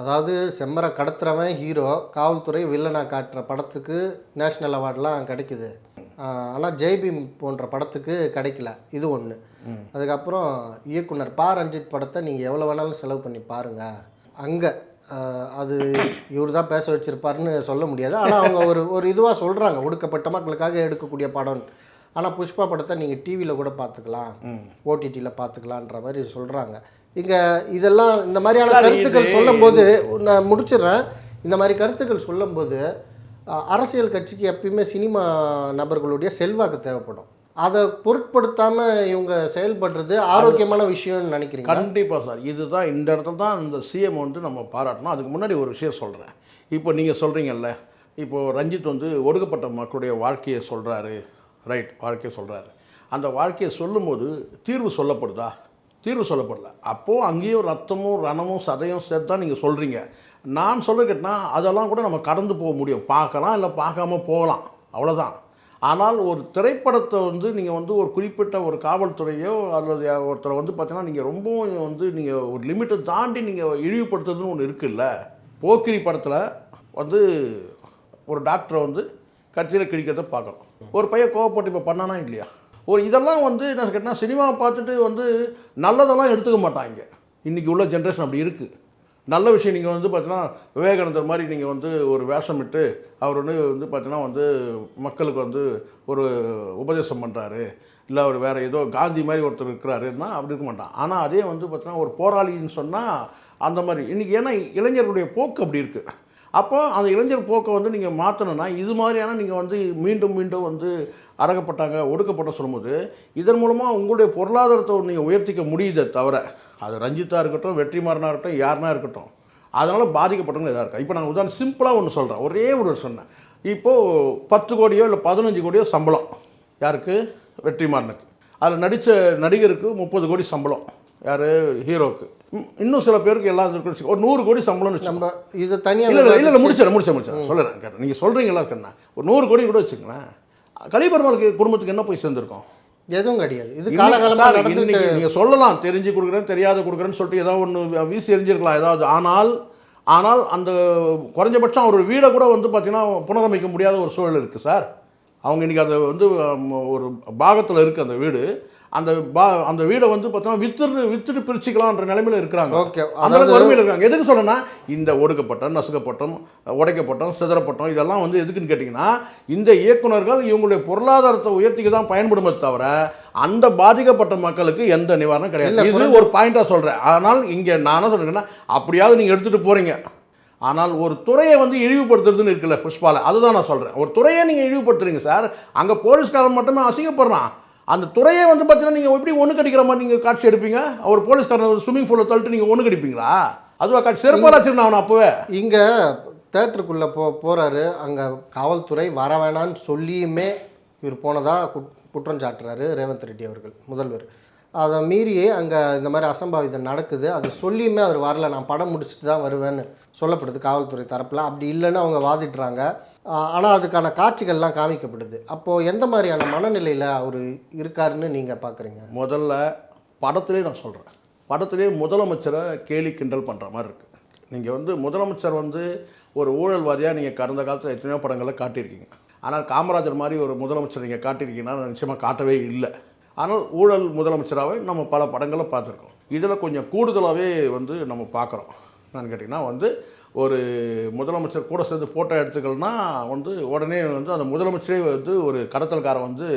அதாவது செம்மரை கடத்துறவன் ஹீரோ காவல்துறை வில்லனா காட்டுற படத்துக்கு நேஷ்னல் அவார்ட்லாம் கிடைக்குது. ஆனால் ஜெய்பீம் போன்ற படத்துக்கு கிடைக்கல. இது ஒன்று அதுக்கப்புறம் இயக்குனர் பா. ரஞ்சித் படத்தை நீங்கள் எவ்வளோ வேணாலும் செலவு பண்ணி பாருங்கள் அங்கே அது இவர் தான் பேச வச்சிருப்பாருன்னு சொல்ல முடியாது. ஆனால் அவங்க ஒரு ஒரு இதுவாக சொல்கிறாங்க ஒடுக்கப்பட்ட மக்களுக்காக எடுக்கக்கூடிய படம் ஆனால் புஷ்பா படத்தை நீங்கள் டிவியில் கூட பார்த்துக்கலாம் ஓடிடியில் பார்த்துக்கலான்ற மாதிரி சொல்கிறாங்க இங்கே இதெல்லாம் இந்த மாதிரியான கருத்துக்கள் சொல்லும்போது நான் முடிச்சிடுறேன். இந்த மாதிரி கருத்துக்கள் சொல்லும்போது அரசியல் கட்சிக்கு எப்பயுமே சினிமா நபர்களுடைய செல்வாக்கு தேவைப்படும். அதை பொருட்படுத்தாமல் இவங்க செயல்படுறது ஆரோக்கியமான விஷயம்னு நினைக்கிறீங்க கண்டிப்பாக சார். இதுதான் இந்த இடத்துல தான் இந்த சிஎம் வந்து நம்ம பாராட்டணும். அதுக்கு முன்னாடி ஒரு விஷயம் சொல்கிறேன் இப்போ நீங்கள் சொல்கிறீங்கல்ல இப்போது ரஞ்சித் வந்து ஒடுக்கப்பட்ட மக்களுடைய வாழ்க்கையை சொல்கிறாரு ரைட் வாழ்க்கையை சொல்கிறாரு அந்த வாழ்க்கையை சொல்லும்போது தீர்வு சொல்லப்படுதா? தீர்வு சொல்லப்படல. அப்போது அங்கேயும் ரத்தமும் ரணமும் சதையும் சேர்த்து தான் நீங்கள் சொல்கிறீங்க நான் சொல்ல கேட்டினா அதெல்லாம் கூட நம்ம கடந்து போக முடியும். பார்க்கலாம் இல்லை பார்க்காம போகலாம். அவ்வளோதான் ஆனால் ஒரு திரைப்படத்தை வந்து நீங்கள் வந்து ஒரு குறிப்பிட்ட ஒரு காவல்துறையோ அல்லது ஒருத்தரை வந்து பார்த்தீங்கன்னா நீங்கள் ரொம்பவும் வந்து நீங்கள் ஒரு லிமிட்டை தாண்டி நீங்கள் இழிவுபடுத்துறதுன்னு ஒன்று இருக்குல்ல. போக்கிரி படத்தில் வந்து ஒரு டாக்டரை வந்து கட்சியில் கிழிக்கிறத பார்க்கணும். ஒரு பையன் கோவப்பட்டு இப்போ பண்ணானா இல்லையா? ஒரு இதெல்லாம் வந்து என்ன கேட்டால் சினிமா பார்த்துட்டு வந்து நல்லதெல்லாம் எடுத்துக்க மாட்டாங்க. இன்றைக்கி உள்ள ஜென்ரேஷன் அப்படி இருக்குது நல்ல விஷயம் நீங்கள் வந்து பார்த்தீங்கன்னா விவேகானந்தர் மாதிரி நீங்கள் வந்து ஒரு வேஷமிட்டு அவர் வந்து வந்து பார்த்தீங்கன்னா வந்து மக்களுக்கு வந்து ஒரு உபதேசம் பண்ணுறாரு இல்லை அவர் வேறு ஏதோ காந்தி மாதிரி ஒருத்தர் இருக்கிறாருன்னா அப்படி இருக்க மாட்டான். ஆனால் அதே வந்து பார்த்தீங்கன்னா ஒரு போராளின்னு சொன்னால் அந்த மாதிரி. இன்றைக்கி ஏன்னா இளைஞர்களுடைய போக்கு அப்படி இருக்குது அப்போ அந்த இளைஞர் போக்கை வந்து நீங்கள் மாற்றணும்னா இது மாதிரியான நீங்கள் வந்து மீண்டும் மீண்டும் வந்து அடக்கப்பட்டாங்க ஒடுக்கப்பட்ட சொல்லும்போது இதன் மூலமாக உங்களுடைய பொருளாதாரத்தை நீங்கள் உயர்த்திக்க முடியுதே தவிர அது ரஞ்சித்தாக இருக்கட்டும் வெற்றிமாறனாக இருக்கட்டும் யாருனா இருக்கட்டும் அதனால் பாதிக்கப்பட்டவங்க இதாக இருக்கா? இப்போ நான் உதாரணம் சிம்பிளாக ஒன்று சொல்கிறேன் ஒரே ஒரு சொன்னேன். இப்போது பத்து கோடியோ இல்லை பதினஞ்சு கோடியோ சம்பளம். யாருக்கு? வெற்றிமாறனுக்கு. அதில் நடித்த நடிகருக்கு முப்பது கோடி சம்பளம். யார்? ஹீரோக்கு. இன்னும் சில பேருக்கு எல்லாம். ஒரு நூறு கோடி சம்பளம்னு. நம்ம இதை தனியாக இல்லை இல்லை இல்லை முடிச்சிடறேன் முடிச்சேன் முடிச்சேன் சொல்லுறேன் கேட்டேன். நீங்கள் சொல்கிறீங்களா கண்ணா ஒரு நூறு கோடி கூட வச்சுங்களேன் கலிபெருமாளுக்கு குடும்பத்துக்கு என்ன போய் சேர்ந்துருக்கோம்? எதுவும் கிடையாது. இது காலகாலமாக நடந்துட்டு இன்னைக்கு நீங்க சொல்லலாம். தெரிஞ்சு கொடுக்குறேன் தெரியாத கொடுக்குறேன்னு சொல்லிட்டு ஏதாவது ஒன்று வீசி எரிஞ்சிருக்கலாம். ஏதாவது ஆனால் ஆனால் அந்த குறைஞ்சபட்சம் ஒரு வீடை கூட வந்து பார்த்தீங்கன்னா புனரமைக்க முடியாத ஒரு சூழல் இருக்குது சார். அவங்க இன்னைக்கு அதை வந்து ஒரு பாகத்தில் இருக்குது அந்த வீடு. அந்த பா அந்த வீடை வந்து பார்த்தோன்னா வித்துட்டு வித்துட்டு பிரிச்சுக்கலான்ற நிலைமையில இருக்கிறாங்க. ஓகே. அந்த வறுமையில் இருக்காங்க. எதுக்கு சொல்றேன்னா இந்த ஒடுக்கப்பட்டோம் நசுக்கப்பட்டோம் உடைக்கப்பட்டோம் சிதறப்பட்டோம் இதெல்லாம் வந்து எதுக்குன்னு கேட்டிங்கன்னா இந்த இயக்குனர்கள் இவங்களுடைய பொருளாதாரத்தை உயர்த்திக்க தான் பயன்படுமே தவிர அந்த பாதிக்கப்பட்ட மக்களுக்கு எந்த நிவாரணம் கிடையாது. இது ஒரு பாயிண்டாக சொல்கிறேன் ஆனால் இங்கே நான் என்ன சொல்றேன்னா அப்படியாவது நீங்கள் எடுத்துகிட்டு போகிறீங்க ஆனால் ஒரு துறையை வந்து இழிவுபடுத்துறதுன்னு இருக்குல்ல புஷ்பால அதுதான் நான் சொல்கிறேன் ஒரு துறையை நீங்கள் இழிவுபடுத்துறீங்க சார். அங்கே போலீஸ்காரன் மட்டுமே அசிங்கப்படுறான். அந்த துறையை வந்து பார்த்தீங்கன்னா நீங்கள் எப்படி ஒன்று கடிக்கிற மாதிரி நீங்கள் காட்சி எடுப்பீங்க? ஒரு போலீஸ்காரன் ஸ்விம்மிங் பூலில் தள்ளிட்டு நீங்கள் ஒன்று கடிப்பீங்களா? அதுவா காட்சி செருப்பால் வச்சிருந்தேன் அவனை அப்போவே. இங்கே தேட்டருக்குள்ளே போ போகிறாரு அங்கே காவல்துறை வர வேணான்னு சொல்லியுமே இவர் போனதா குட்- குற்றம் சாட்டுறாரு ரேவந்த் ரெட்டி அவர்கள் முதல்வர். அதை மீறி அங்கே இந்த மாதிரி அசம்பாவிதம் நடக்குது. அதை சொல்லியுமே அவர் வரல. நான் படம் முடிச்சுட்டு தான் வருவேன்னு சொல்லப்படுது காவல்துறை தரப்பில். அப்படி இல்லைன்னு அவங்க வாதிடுறாங்க. ஆனால் அதுக்கான காட்சிகள்லாம் காமிக்கப்படுது. அப்போது எந்த மாதிரியான மனநிலையில் அவர் இருக்காருன்னு நீங்கள் பார்க்குறீங்க முதல்ல படத்திலே நான் சொல்கிறேன் படத்துலேயே முதலமைச்சரை கேலி கிண்டல் பண்ணுற மாதிரி இருக்குது நீங்கள் வந்து முதலமைச்சர் வந்து ஒரு ஊழல்வாதியாக நீங்கள் கடந்த காலத்தில் எத்தனையோ படங்களை காட்டியிருக்கீங்க. ஆனால் காமராஜர் மாதிரி ஒரு முதலமைச்சர் நீங்கள் காட்டியிருக்கீங்கன்னா நிச்சயமாக காட்டவே இல்லை. ஆனால் ஊழல் முதலமைச்சராகவே நம்ம பல படங்களை பார்த்துருக்கோம். இதில் கொஞ்சம் கூடுதலாகவே வந்து நம்ம பார்க்குறோம். நான் கேட்டிங்கன்னா வந்து ஒரு முதலமைச்சர் கூட சேர்ந்து ஃபோட்டோ எடுத்துக்கள்னா வந்து உடனே வந்து அந்த முதலமைச்சரே வந்து ஒரு கடத்தல்காரன் வந்து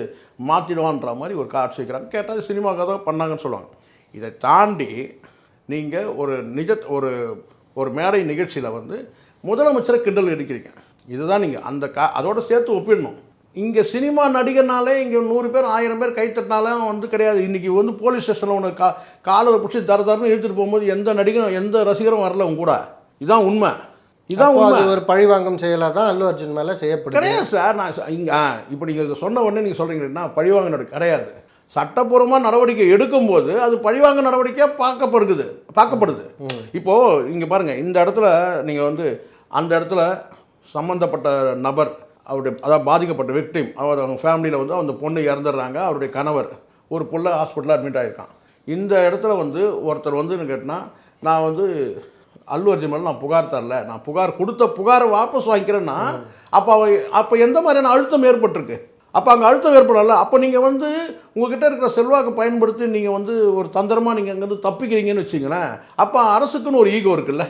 மாற்றிடுவான்ற மாதிரி ஒரு காட்சி வைக்கிறாங்க. கேட்டால் சினிமாக்காக தான் பண்ணாங்கன்னு சொல்லுவாங்க. இதை தாண்டி நீங்கள் ஒரு நிஜ ஒரு ஒரு மேடை நிகழ்ச்சியில் வந்து முதலமைச்சரை கிண்டல் அடிக்கிறீங்க. இதுதான் நீங்கள் அந்த கா அதோடு சேர்த்து ஒப்பிடணும். இங்கே சினிமா நடிகர்னாலே இங்கே நூறு பேர் ஆயிரம் பேர் கைத்தட்டினாலும் வந்து கிடையாது. இன்றைக்கி வந்து போலீஸ் ஸ்டேஷனில் உனக்கு கா காலரை பிடிச்சி தர தரன்னு இழுத்துட்டு போகும்போது எந்த நடிகரும் எந்த ரசிகரும் வரல உங்க கூட. இதான் உண்மை. இதான் உண்மை. ஒரு பழிவாங்கும் செயலாக தான் அல்லு அர்ஜுன் மேலே செய்யப்படுது? கிடையாது சார். நான் இங்க இப்போ நீங்கள் இதை சொன்ன உடனே நீங்கள் சொல்கிறீங்கன்னா பழிவாங்க கிடையாது. சட்டப்பூர்வமாக நடவடிக்கை எடுக்கும்போது அது பழிவாங்க நடவடிக்கையாக பார்க்கப்படுது. பார்க்கப்படுது இப்போது இங்கே பாருங்கள் இந்த இடத்துல நீங்கள் வந்து அந்த இடத்துல சம்மந்தப்பட்ட நபர் அவருடைய அதாவது பாதிக்கப்பட்ட விக்டிம் அவர் அவங்க ஃபேமிலியில் வந்து அந்த பொண்ணு இறந்துடுறாங்க. அவருடைய கணவர் ஒரு புள்ள ஹாஸ்பிட்டலில் அட்மிட் ஆகிருக்கான் இந்த இடத்துல வந்து ஒருத்தர் வந்து கேட்டால் நான் வந்து அல்லு அர்ஜுன் மேலே நான் புகார் தரல. நான் புகார் கொடுத்த புகாரை வாபஸ் வாங்கிக்கிறேன்னா அப்போ அவ அப்போ எந்த மாதிரியான அழுத்தம் ஏற்பட்டிருக்கு? அப்போ அங்கே அழுத்தம் ஏற்படல. அப்போ நீங்கள் வந்து உங்ககிட்ட இருக்கிற செல்வாக்கை பயன்படுத்தி நீங்கள் வந்து ஒரு தந்திரமாக நீங்கள் அங்கேருந்து தப்பிக்கிறீங்கன்னு வச்சிங்களேன் அப்போ அரசுக்குன்னு ஒரு ஈகோ இருக்குல்ல.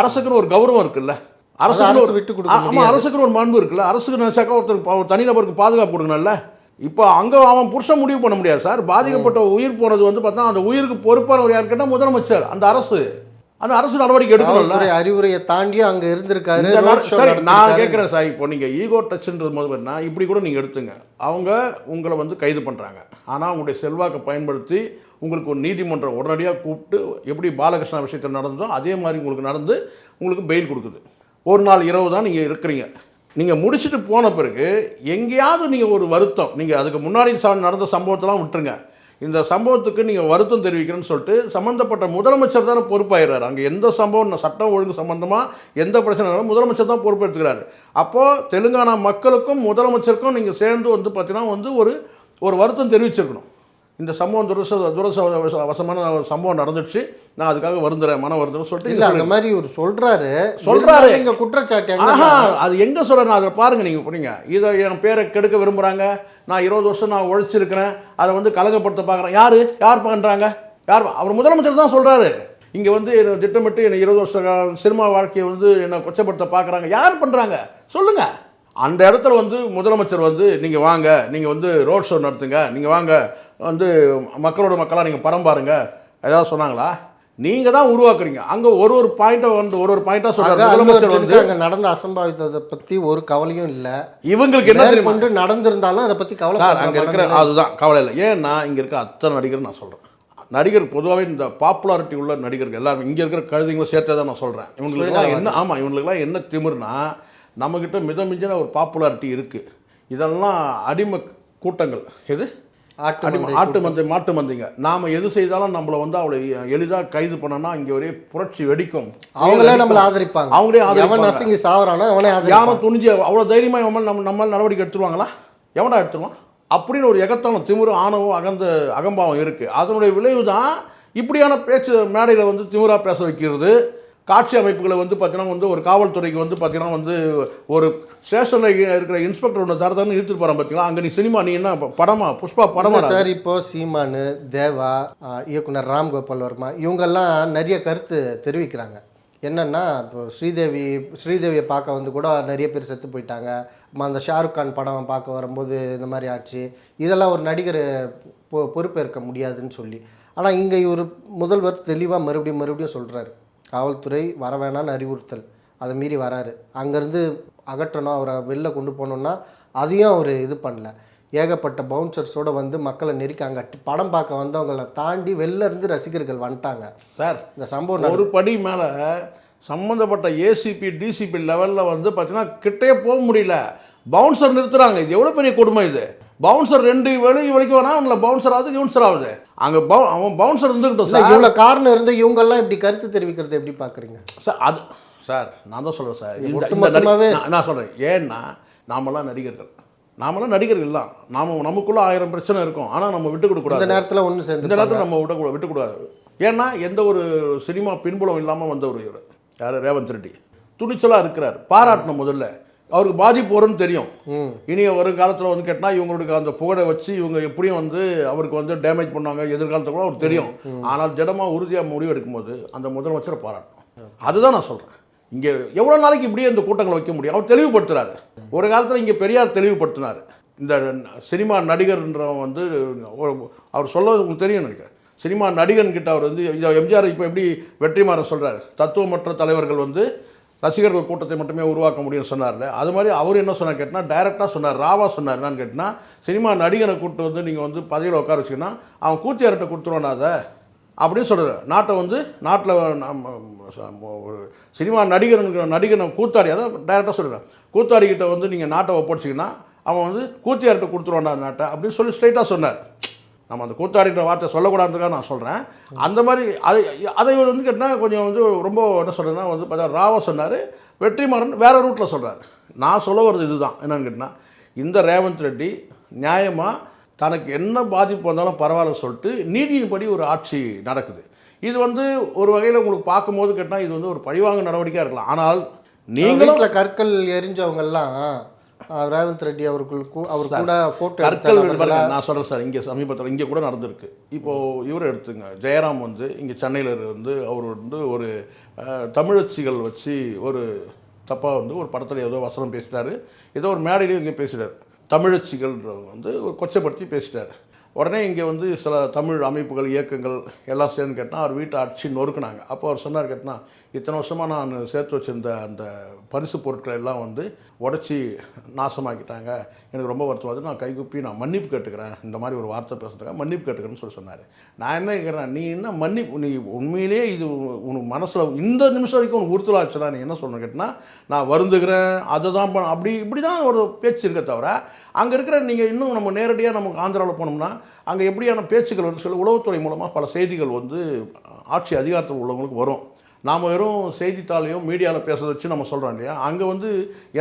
அரசுக்குன்னு ஒரு கௌரவம் இருக்குல்ல. அரசு ஒரு- விட்டு கொடுக்க ஆ- ஆமா அரசுக்குன்னு ஒரு மாண்பு இருக்குல்ல. அரசுக்கு நினச்சாக்கா ஒருத்தருக்கு ஒரு தனிநபருக்கு பாதுகாப்பு கொடுக்கணும்ல. இப்போ அங்கே அவன் புருஷன் முடிவு பண்ண முடியாது சார். பாதிக்கப்பட்ட உயிர் போனது வந்து பார்த்தா அந்த உயிருக்கு பொறுப்பானவர் யார் கேட்டால் முதலமைச்சர். அந்த அரசு. அந்த அரசு நடவடிக்கை எடுக்கணும்ல. அறிவுரையை தாண்டி அங்க இருந்திருக்காரு. சரி நான். கேட்குறேன் சார். இப்போ நீங்கள் ஈகோ டச்ன்றது போது பார்த்தீங்கன்னா இப்படி கூட நீங்கள் எடுத்துங்க. அவங்க உங்களை வந்து கைது பண்ணுறாங்க ஆனால் உங்களுடைய செல்வாக்கை பயன்படுத்தி உங்களுக்கு ஒரு நீதிமன்றம் உடனடியாக கூப்பிட்டு எப்படி பாலகிருஷ்ணா விஷயத்தில் நடந்ததோ அதே மாதிரி உங்களுக்கு நடந்து உங்களுக்கு பெயில் கொடுக்குது. ஒரு நாள் இரவு தான் நீங்கள் இருக்கிறீங்க. நீங்கள் முடிச்சுட்டு போன பிறகு எங்கேயாவது நீங்கள் ஒரு வருத்தம் நீங்கள் அதுக்கு முன்னாடி நடந்த சம்பவத்தெல்லாம் விட்டுருங்க. இந்த சம்பவத்துக்கு நீங்கள் வருத்தம் தெரிவிக்கிறேன்னு சொல்லிட்டு சம்மந்தப்பட்ட முதலமைச்சர் தானே பொறுப்பாயிடுறாரு அங்கே எந்த சம்பவம் சட்டம் ஒழுங்கு சம்மந்தமாக எந்த பிரச்சனை இருந்தாலும் முதலமைச்சர் தான் பொறுப்பெடுத்துக்கிறாரு அப்போது தெலுங்கானா மக்களுக்கும் முதலமைச்சருக்கும் நீங்கள் சேர்ந்து வந்து பார்த்தீங்கன்னா வந்து ஒரு ஒரு வருத்தம் தெரிவிச்சிருக்கணும். இந்த சம்பவம் துரச துரச வசமான ஒரு சம்பவம் நடந்துச்சு நான் அதுக்காக வருந்துறேன் மன வருந்துறேன் சொல்லிட்டு இல்ல அந்த மாதிரி ஒரு சொல்றாரு. இருந்தாலும் இங்க குற்றச்சாட்டு ஆஹா அது எங்கே சொல்கிறேன் அதை பாருங்கள் நீங்கள் புரியுங்க. இதை என் பேரை கெடுக்க விரும்புகிறாங்க நான் இருபது வருஷம் நான் உழைச்சிருக்கிறேன். அதை வந்து கலங்கப்படுத்த பார்க்குறேன் யார்? யார் பண்ணுறாங்க யார்? அவர் முதலமைச்சர் தான் சொல்கிறாரு இங்கே வந்து என்னை திட்டமிட்டு என்னை இருபது வருஷ கால சினிமா வாழ்க்கையை வந்து என்னை கொச்சப்படுத்த பார்க்குறாங்க யார் பண்ணுறாங்க சொல்லுங்கள் அந்த இடத்துல வந்து முதலமைச்சர் வந்து நீங்கள் வாங்க. நீங்கள் வந்து ரோட் ஷோ நடத்துங்க. நீங்கள் வாங்க. வந்து மக்களோட மக்களாக நீங்கள் படம் பாருங்க. ஏதாவது சொன்னாங்களா? நீங்கள் தான் உருவாக்குறீங்க. அங்கே ஒரு ஒரு பாயிண்ட்டை வந்து ஒரு ஒரு பாயிண்ட்டாக சொல்கிறாங்க முதலமைச்சர் வந்து அங்க நடந்த அசம்பாவிதத்தை பத்தி ஒரு கவலையும் இல்ல. இவங்களுக்கு என்ன கொண்டு நடந்திருந்தாலும் அதை பத்தி கவலை சார் அங்கே இருக்கிற அதுதான் கவலை இல்லை. ஏன்னா இங்கே இருக்க அத்தனை நடிகர் நான் சொல்கிறேன் நடிகர் பொதுவாகவே இந்த பாப்புலாரிட்டி உள்ள நடிகர்கள் எல்லாரும் இங்கே இருக்கிற கழுதைங்களும் சேர்த்தே தான் நான் சொல்கிறேன் இவங்களுக்குலாம் என்ன ஆமாம் இவங்களுக்குலாம் என்ன திமிர்னா நம்மக்கிட்ட மித மிஞ்சின ஒரு பாப்புலாரிட்டி இருக்குது இதெல்லாம் அடிமை கூட்டங்கள். எது? ஆட்டு மந்தை மாட்டு மந்தைங்க. நாம் எது செய்தாலும் நம்மளை வந்து அவளை எளிதாக கைது பண்ணனா இங்கே ஒரே புரட்சி வெடிக்கும். அவங்களே நம்மளை ஆதரிப்பாங்க. அவங்களே ஆதரிப்பாங்க. நசுங்கி சாவறானோ அவனே யாரும் துணிஞ்சு அவ்வளோ தைரியமாக நம்ம நம்ம நம்ம நடவடிக்கை எடுத்துருவாங்களா? எவனா எடுத்துருவான்? அப்படின்னு ஒரு எகத்தான திமிரு ஆணவம் அகந்த அகம்பாவம் இருக்குது அதனுடைய விளைவு தான் இப்படியான பேச்சு மேடையில் வந்து திமிரா பேச வைக்கிறது. காட்சி அமைப்புகளை வந்து பார்த்தீங்கன்னா வந்து ஒரு காவல்துறைக்கு வந்து பார்த்தீங்கன்னா வந்து ஒரு ஸ்டேஷனில் இருக்கிற இன்ஸ்பெக்டர் ஒன்று தரதான்னு இழுத்துட்டு போகிறான் பார்த்தீங்களா அங்கே நீ சினிமா நீ என்ன படமா? புஷ்பா படமா சார் இப்போ சீமானு தேவா இயக்குனர் ராம் கோபால் வர்மா இவங்கெல்லாம் நிறைய கருத்து தெரிவிக்கிறாங்க. என்னன்னா இப்போ ஸ்ரீதேவி ஸ்ரீதேவியை பார்க்க வந்து கூட நிறைய பேர் செத்து போயிட்டாங்க. அந்த ஷாருக் கான் படம் பார்க்க வரும்போது இந்த மாதிரி ஆச்சு. இதெல்லாம் ஒரு நடிகர் பொ பொறுப்பேற்க முடியாதுன்னு சொல்லி. ஆனால் இங்கே இவர் முதல்வர் தெளிவாக மறுபடியும் மறுபடியும் சொல்கிறாரு காவல்துறை வர வேணான்னு அறிவுறுத்தல். அதை மீறி வராரு. அங்கேருந்து அகற்றணும் அவரை வெளில கொண்டு போகணுன்னா அதையும் அவர் இது பண்ணல. ஏகப்பட்ட பவுன்சர்ஸோட வந்து மக்களை நெருக்கி அங்கே படம் பார்க்க வந்தவங்களை தாண்டி வெளில இருந்து ரசிகர்கள் வந்துட்டாங்க. சார் இந்த சம்பவம் ஒரு படி மேலே சம்மந்தப்பட்ட ஏசிபி டிசிபி லெவலில் வந்து பார்த்தீங்கன்னா கிட்டே போக முடியல. பவுன்சர் நிறுத்துறாங்க. இது எவ்வளோ பெரிய கொடுமை இது? பவுன்சர் ரெண்டு வெளி வலிக்கு வேணா அவங்கள பவுன்சர் ஆகுது யூன்சர் ஆகுது? அங்கே பவு அவன் பவுன்சர் இருந்துக்கிட்டோம் சார். இவ்வளோ காரணம் இருந்து இவங்கெல்லாம் இப்படி கருத்து தெரிவிக்கிறது எப்படி பார்க்குறீங்க? சார் அது சார் நான் தான் சொல்கிறேன் சார். இந்த இந்த நான் சொல்கிறேன் ஏன்னா நாமெல்லாம் நடிகர்கள். நாமெல்லாம் நடிகர்கள் தான். நாம நமக்குள்ள ஆயிரம் பிரச்சனை இருக்கும். ஆனால் நம்ம விட்டு இந்த கொடுக்கூடாது நேரத்தில் ஒன்று இந்த சேர்ந்து நேரத்தில் நம்ம விட விட்டுக்கூடாது ஏன்னா எந்த ஒரு சினிமா பின்புலம் இல்லாமல் வந்தவர் இவர். யார்? ரேவந்த் ரெட்டி. துணிச்சலாக இருக்கிறார். பாராட்டணும் முதல்ல. அவருக்கு பாதிப்பு வரும்னு தெரியும். இனிய வருங்காலத்தில் வந்து கேட்டால் இவங்களுக்கு அந்த புகழை வச்சு இவங்க எப்படியும் வந்து அவருக்கு வந்து டேமேஜ் பண்ணுவாங்க எதிர்காலத்தில் கூட அவருக்கு தெரியும். ஆனால் திடமாக உறுதியாக முடிவு எடுக்கும்போது அந்த முதலமைச்சரை பாராட்டணும். அதுதான் நான் சொல்கிறேன் இங்கே எவ்வளோ நாளைக்கு இப்படியே இந்த கூட்டங்களை வைக்க முடியும்? அவர் தெளிவுபடுத்துறாரு. ஒரு காலத்தில் இங்கே பெரியார் தெளிவுபடுத்தினார். இந்த சினிமா நடிகர்ன்றவன் வந்து அவர் சொல்ல உங்களுக்கு தெரியும் நினைக்கிறேன். சினிமா நடிகன் கிட்ட அவர் வந்து எம்ஜிஆர் இப்போ எப்படி வெற்றிமாறன் சொல்றாரு? தத்துவமற்ற தலைவர்கள் வந்து ரசிகர்கள் கூட்டத்தை மட்டுமே உருவாக்க முடியும்னு சொன்னார்ல. அது மாதிரி அவர் என்ன சொன்னார் கேட்டால் டைரெக்டாக சொன்னார். ராவா சொன்னார் என்னன்னு கேட்டால் சினிமா நடிகனை கூப்பிட்டு வந்து நீங்கள் வந்து பதவியில் உட்கார வச்சிங்கன்னா அவன் கூத்தியார்கிட்ட கொடுத்துருவானா அதை? அப்படின்னு சொல்கிறார் நாட்டை வந்து நாட்டில் நம்ம சினிமா நடிகனுக்கு நடிகனை கூத்தாடி அதான் டைரெக்டாக சொல்கிறேன் கூத்தாடிக்கிட்ட வந்து நீங்கள் நாட்டை ஒப்படைச்சிங்கன்னா அவன் வந்து கூத்தியார்கிட்ட கொடுத்துருவான்டா நாட்டை அப்படின்னு சொல்லி ஸ்ட்ரைட்டாக சொன்னார். நம்ம அந்த கூத்தாடின்ற வார்த்தை சொல்லக்கூடாதுக்காக நான் சொல்கிறேன் அந்த மாதிரி அதை அதை வந்து கேட்டால் கொஞ்சம் வந்து ரொம்ப என்ன சொல்கிறேன்னா வந்து பார்த்தா ராவா சொன்னார் வெற்றிமாறன் வேறு ரூட்டில் சொல்கிறார் நான் சொல்ல வர்றது இதுதான். என்னன்னு கேட்டால் இந்த ரேவந்த் ரெட்டி நியாயமாக தனக்கு என்ன பாதிப்பு வந்தாலும் பரவாயில்ல சொல்லிட்டு நீதியின்படி ஒரு ஆட்சி நடக்குது. இது வந்து ஒரு வகையில் உங்களுக்கு பார்க்கும்போது கேட்டால் இது வந்து ஒரு பழிவாங்க நடவடிக்கையாக இருக்கலாம். ஆனால் நீங்களும் கற்கள் எரிஞ்சவங்கெல்லாம் ஆ, ரேவந்த் ரெட்டி அவர்கள் அவர் கூட ஃபோட்டோ கற்கள் நான் சொல்கிறேன் சார் இங்கே சமீபத்தில் இங்கே கூட நடந்திருக்கு. இப்போது இவர் எடுத்துங்க. ஜெயராம் வந்து இங்கே சென்னையில் வந்து அவர் வந்து ஒரு தமிழச்சிகள் வச்சு ஒரு தப்பாக வந்து ஒரு படத்தில் ஏதோ வசனம் பேசிட்டாரு. ஏதோ ஒரு மேடையிலையும் இங்கே பேசிட்டார். தமிழச்சிகள்ன்றவங்க வந்து ஒரு கொச்சைப்படுத்தி பேசிட்டார். உடனே இங்கே வந்து சில தமிழ் அமைப்புகள் இயக்கங்கள் எல்லாம் சேர்ந்து கேட்டால் அவர் வீட்டை அடிச்சு நொறுக்குனாங்க. அப்போ அவர் சொன்னார் கேட்டினா இத்தனை வருஷமாக நான் சேர்த்து வச்சிருந்த அந்த பரிசு பொருட்களை எல்லாம் வந்து உடச்சி நாசமாக்கிட்டாங்க. எனக்கு ரொம்ப வருத்தமாக நான் கைகுப்பி நான் மன்னிப்பு கேட்டுக்கிறேன். இந்த மாதிரி ஒரு வார்த்தை பேசுகிறேன் மன்னிப்பு கேட்டுக்கிறேன்னு சொல்லி சொன்னார். நான் என்ன கேட்குறேன் நீ என்ன மன்னிப்பு நீ உண்மையிலேயே இது உனக்கு மனசில் இந்த நிமிஷம் வரைக்கும் உனக்கு உறுத்தலாச்சுன்னா நீ என்ன சொல்லணும் கேட்டினா நான் வருந்துகிறேன் அதை தான் அப்படி இப்படி தான் ஒரு பேச்சு இருக்க தவிர அங்கே இருக்கிற நீங்கள் இன்னும் நம்ம நேரடியாக நமக்கு ஆந்திராவில் போனோம்னா அங்கே எப்படியான பேச்சுக்கள் வந்து சொல்லி உளவுத்துறை மூலமாக பல செய்திகள் வந்து ஆட்சி அதிகாரத்தில் உள்ளவங்களுக்கு வரும். நாம் வெறும் செய்தித்தாளையும் மீடியாவில் பேசுறதை வச்சு நம்ம சொல்கிறோம் இல்லையா? அங்கே வந்து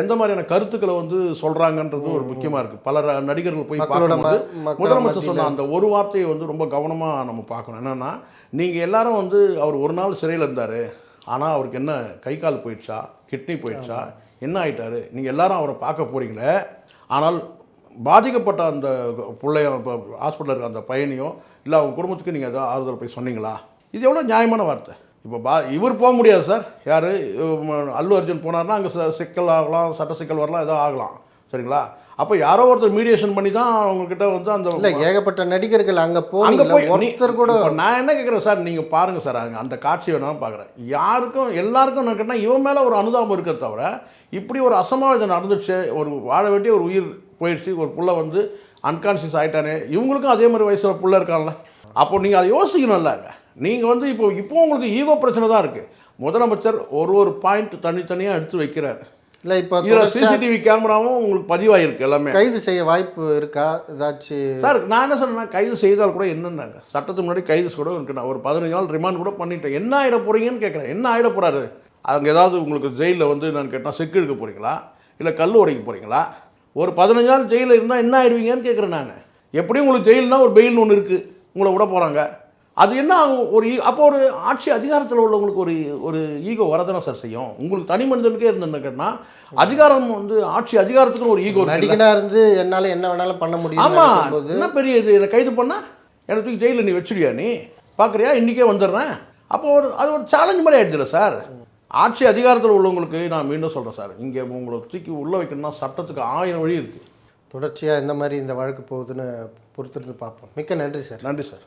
எந்த மாதிரியான கருத்துக்களை வந்து சொல்கிறாங்கன்றது ஒரு முக்கியமாக இருக்குது பல நடிகர்கள் போய் பார்க்கும்போது முதலமைச்சர் சொன்ன அந்த ஒரு வார்த்தையை வந்து ரொம்ப கவனமாக நம்ம பார்க்கணும். என்னென்னா நீங்கள் எல்லாரும் வந்து அவர் ஒரு நாள் சிறையில் இருந்தார். ஆனால் அவருக்கு என்ன கை கால் போயிடுச்சா? கிட்னி போயிடுச்சா? என்ன ஆயிட்டாரு? நீங்கள் எல்லாரும் அவரை பார்க்க போகிறீங்களே ஆனால் பாதிக்கப்பட்ட அந்த பிள்ளைய இப்போ ஹாஸ்பிட்டலில் இருக்க அந்த பையனையோ இல்லை அவங்க குடும்பத்துக்கு நீங்கள் ஏதோ ஆறுதல் போய் சொன்னீங்களா? இது எவ்வளோ நியாயமான வார்த்தை. இப்போ பா இவர் போக முடியாது சார். யார்? அல்லு அர்ஜுன் போனார்னா அங்கே சிக்கல் ஆகலாம் சட்ட சிக்கல் வரலாம் ஏதோ ஆகலாம். சரிங்களா? அப்போ யாரோ ஒருத்தர் மீடியேஷன் பண்ணி தான் அவங்கக்கிட்ட வந்து அந்த இல்லை ஏகப்பட்ட நடிகர்கள் அங்கே அங்கே போனீங்க போய் ஒருத்தர் கூட நான் என்ன கேட்குறேன் சார் நீங்கள் பாருங்கள் சார் அங்கே அந்த காட்சி வேணாலும் பார்க்குறேன் யாருக்கும் எல்லாருக்கும் நான் கேட்டால் இவன் மேலே ஒரு அனுதாபம் இருக்க தவிர இப்படி ஒரு அசம்பாவிதம் நடந்துச்சு ஒரு வாழ வேண்டிய ஒரு உயிர் போயிடுச்சு ஒரு புள்ள வந்து அன்கான்சியஸ் ஆகிட்டானே இவங்களுக்கும் அதே மாதிரி வயசில் புள்ள இருக்கான்ல. அப்போ நீங்கள் அதை யோசிக்கணும்ல நீங்கள் வந்து இப்போ இப்போ உங்களுக்கு ஈகோ பிரச்சனை தான் இருக்குது முதலமைச்சர் ஒரு ஒரு பாயிண்ட் தனித்தனியாக எடுத்து வைக்கிறார். இல்லை இப்போ இதில் சிசிடிவி கேமராவும் உங்களுக்கு பதிவாயிருக்கு எல்லாமே. கைது செய்ய வாய்ப்பு இருக்கா? ஏதாச்சும் சார் நான் என்ன சொன்னேன்னா கைது செய்தால் கூட என்னன்னாங்க? சட்டத்துக்கு முன்னாடி கைது கூட நான் ஒரு பதினஞ்சு நாள் ரிமாண்ட் கூட பண்ணிட்டேன். என்ன ஆகிட போறீங்கன்னு கேட்குறேன் என்ன ஆகிட போறாரு? அங்கே ஏதாவது உங்களுக்கு ஜெயிலில் வந்து நான் கேட்டால் செக்கு எடுக்க போறீங்களா? இல்லை கல் உடைக்க போறீங்களா? ஒரு பதினஞ்சு நாள் ஜெயிலில் இருந்தால் என்ன ஆயிடுவீங்கன்னு கேட்குறேன் நான். எப்படியும் உங்களுக்கு ஜெயில்னா ஒரு பெயில்னு ஒன்று இருக்குது உங்களை விட போகிறாங்க அது என்ன ஆகும்? ஒரு அப்போ ஒரு ஆட்சி அதிகாரத்தில் உள்ளவங்களுக்கு ஒரு ஒரு ஈகோ வரதானே சார் செய்யும்? உங்களுக்கு தனி மனிதனுக்கே இருந்தேன்னு கேட்டால் அதிகாரம் வந்து ஆட்சி அதிகாரத்துக்குன்னு ஒரு ஈகோ நடிகனா இருந்து என்னால என்ன வேணாலும் பண்ண முடியும் ஆமாம் என்ன பெரிய இது? என்னை கைது பண்ணா? என்னை தூக்கி ஜெயிலில் நீ வச்சிருவியா நீ? பார்க்குறியா இன்றைக்கே வந்துடுறேன். அப்போ ஒரு அது ஒரு சேலஞ்ச் மாதிரி ஆயிடுச்சுல சார் ஆட்சி அதிகாரத்தில் உள்ளவங்களுக்கு நான் மீண்டும் சொல்கிறேன் சார். இங்கே உங்களை தூக்கி உள்ளே வைக்கணும்னா சட்டத்துக்கு ஆயிரம் வழி இருக்குது தொடர்ச்சியாக இந்த மாதிரி இந்த வழக்கு போகுதுன்னு பொறுத்திருந்து பார்ப்போம். மிக்க நன்றி சார். நன்றி சார்.